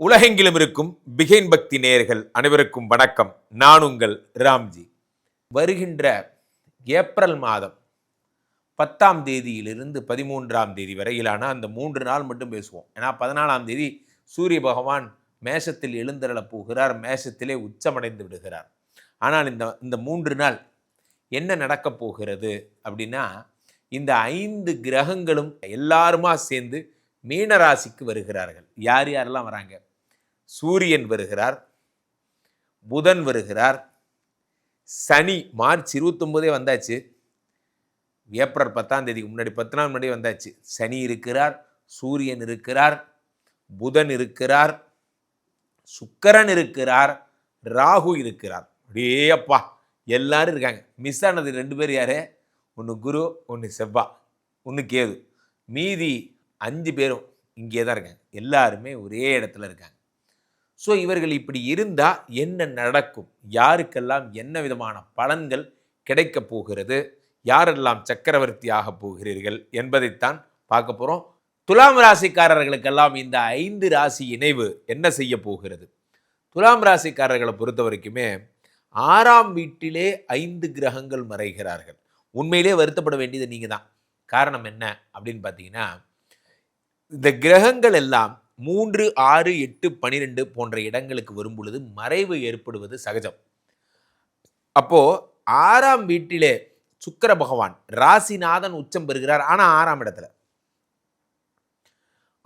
உலகெங்கிலும் இருக்கும் பிகைன் பக்தி நேயர்கள் அனைவருக்கும் வணக்கம். நான் உங்கள் ராம்ஜி. வருகின்ற ஏப்ரல் மாதம் பத்தாம் தேதியிலிருந்து பதிமூன்றாம் தேதி வரையிலான அந்த மூன்று நாள் மட்டும் பேசுவோம். ஏன்னா பதினாலாம் தேதி சூரிய பகவான் மேஷத்தில் எழுந்தருளப் போகிறார் மேஷத்திலே உச்சமடைந்து விடுகிறார். ஆனால் இந்த இந்த மூன்று நாள் என்ன நடக்கப் போகிறது அப்படின்னா இந்த ஐந்து கிரகங்களும் எல்லாருமா சேர்ந்து மீனராசிக்கு வருகிறார்கள். யார் யாரெல்லாம் வராங்க? சூரியன் வருகிறார் புதன் வருகிறார் சனி மார்ச் இருபத்தொம்போதே வந்தாச்சு. ஏப்ரல் பத்தாம் தேதிக்கு முன்னாடி பத்து நாள் முன்னாடி வந்தாச்சு. சனி இருக்கிறார் சூரியன் இருக்கிறார் புதன் இருக்கிறார் சுக்கரன் இருக்கிறார் ராகு இருக்கிறார். அப்படியே அப்பா எல்லாரும் இருக்காங்க. மிஸ் ஆனது ரெண்டு பேர் யாரு? ஒன்று குரு ஒன்று செவ்வா ஒன்று கேது. மீதி அஞ்சு பேரும் இங்கே தான் இருக்காங்க. எல்லாருமே ஒரே இடத்துல இருக்காங்க. ஸோ இவர்கள் இப்படி இருந்தால் என்ன நடக்கும்? யாருக்கெல்லாம் என்ன விதமான பலன்கள் கிடைக்கப் போகிறது? யாரெல்லாம் சக்கரவர்த்தி ஆகப் போகிறீர்கள் என்பதைத்தான் பார்க்க போகிறோம் துலாம் ராசிக்காரர்களுக்கெல்லாம் இந்த ஐந்து ராசி இணைவு என்ன செய்ய போகிறது? துலாம் ராசிக்காரர்களை பொறுத்த வரைக்குமே ஆறாம் வீட்டிலே ஐந்து கிரகங்கள் மறைகிறார்கள். உண்மையிலே வருத்தப்பட வேண்டியது நீங்கள் தான் காரணம் என்ன அப்படின்னு பார்த்தீங்கன்னா இந்த கிரகங்கள் எல்லாம் மூன்று ஆறு எட்டு பனிரெண்டு போன்ற இடங்களுக்கு வரும் பொழுது மறைவு ஏற்படுவது சகஜம். அப்போது ஆறாம் வீட்டிலே சுக்கர பகவான் ராசிநாதன் உச்சம் பெறுகிறார். ஆனால் ஆறாம் இடத்துல.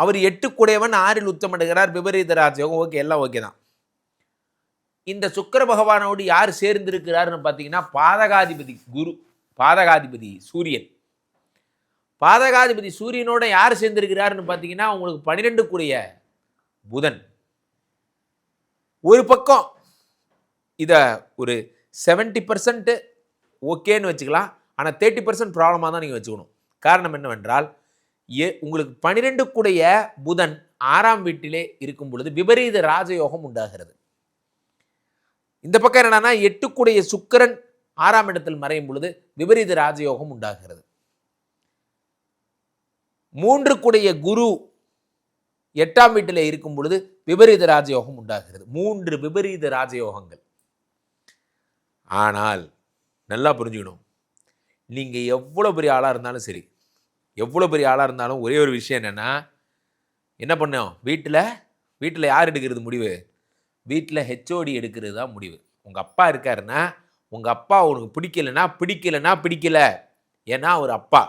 அவர் எட்டு கூடையவன் ஆறில் உச்சம் அடைகிறார். விபரீத ராஜயோகம் ஓகே எல்லாம் ஓகே தான். இந்த சுக்கர பகவானோடு யார் சேர்ந்திருக்கிறார்னு பார்த்தீங்கன்னா பாதகாதிபதி குரு பாதகாதிபதி சூரியன். பாதகாதிபதி சூரியனோட யார் சேர்ந்திருக்கிறாருன்னு பார்த்தீங்கன்னா உங்களுக்கு பன்னிரெண்டு கூடிய புதன். ஒரு பக்கம் இதை ஒரு செவன்ட்டி பர்சன்ட்டு ஓகேன்னு வச்சுக்கலாம். ஆனால் தேர்ட்டி பர்சன்ட் ப்ராப்ளமாக தான் நீங்கள் வச்சுக்கணும். காரணம் என்னவென்றால் ஏ உங்களுக்கு பன்னிரெண்டு கூடிய புதன் ஆறாம் வீட்டிலே இருக்கும் பொழுது விபரீத ராஜயோகம் உண்டாகிறது. இந்த பக்கம் என்னன்னா எட்டுக்குடைய சுக்கிரன் ஆறாம் இடத்தில் மறையும் பொழுது விபரீத ராஜயோகம் உண்டாகிறது. மூன்று குரு எட்டாம் வீட்டில் இருக்கும் பொழுது விபரீத ராஜயோகம் உண்டாகிறது. மூன்று விபரீத ராஜயோகங்கள். ஆனால் நல்லா புரிஞ்சுக்கணும். நீங்கள் எவ்வளோ பெரிய ஆளாக இருந்தாலும் சரி எவ்வளோ பெரிய ஆளாக இருந்தாலும் ஒரே ஒரு விஷயம் என்னென்னா என்ன பண்ணோம்? வீட்டில் வீட்டில் யார் எடுக்கிறது முடிவு? வீட்டில் ஹெச்ஓடி எடுக்கிறது தான் முடிவு. உங்கள் அப்பா இருக்காருன்னா உங்கள் அப்பா உனக்கு பிடிக்கலைன்னா பிடிக்கலைன்னா பிடிக்கல. ஏன்னா ஒரு அப்பா.